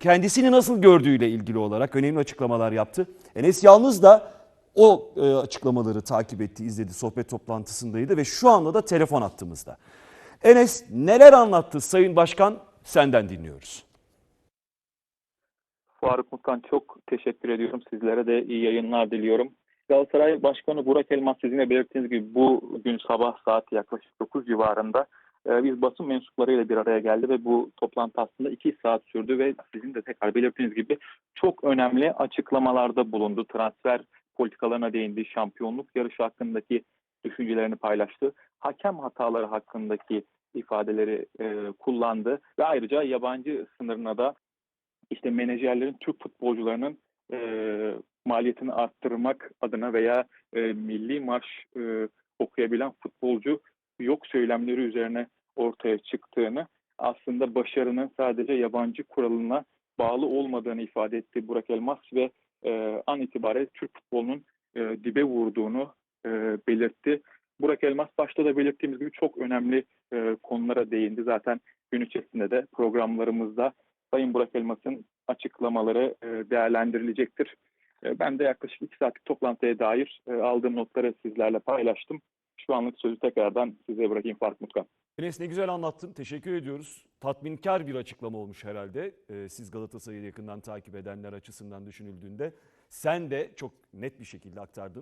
kendisini nasıl gördüğüyle ilgili olarak önemli açıklamalar yaptı. Enes Yalnız da o e, açıklamaları takip etti, izledi, sohbet toplantısındaydı ve şu anda da telefon attığımızda. Enes neler anlattı Sayın Başkan senden dinliyoruz. Faruk Mutkan çok teşekkür ediyorum. Sizlere de iyi yayınlar diliyorum. Galatasaray Başkanı Burak Elmas sizin de belirttiğiniz gibi bu gün sabah saat yaklaşık 9 civarında e, biz basın mensuplarıyla bir araya geldi ve bu toplantı aslında 2 saat sürdü ve sizin de tekrar belirttiğiniz gibi çok önemli açıklamalarda bulundu. Transfer politikalarına değindi, şampiyonluk yarışı hakkındaki düşüncelerini paylaştı. Hakem hataları hakkındaki ifadeleri e, kullandı ve ayrıca yabancı sınırına da işte menajerlerin Türk futbolcularının e, maliyetini arttırmak adına veya e, milli marş e, okuyabilen futbolcu yok söylemleri üzerine ortaya çıktığını aslında başarının sadece yabancı kuralına bağlı olmadığını ifade etti Burak Elmas ve e, an itibariyle Türk futbolunun e, dibe vurduğunu e, belirtti. Burak Elmas başta da belirttiğimiz gibi çok önemli e, konulara değindi. Zaten gün içerisinde de programlarımızda Sayın Burak Elmas'ın açıklamaları e, değerlendirilecektir. E, Ben de yaklaşık iki saatlik toplantıya dair e, aldığım notları sizlerle paylaştım. Şu anlık sözü tekrardan size bırakayım Faruk Mutkan. Enes ne güzel anlattın. Teşekkür ediyoruz. Tatminkar bir açıklama olmuş herhalde. Ee, siz Galatasaray'ı yakından takip edenler açısından düşünüldüğünde. Sen de çok net bir şekilde aktardın.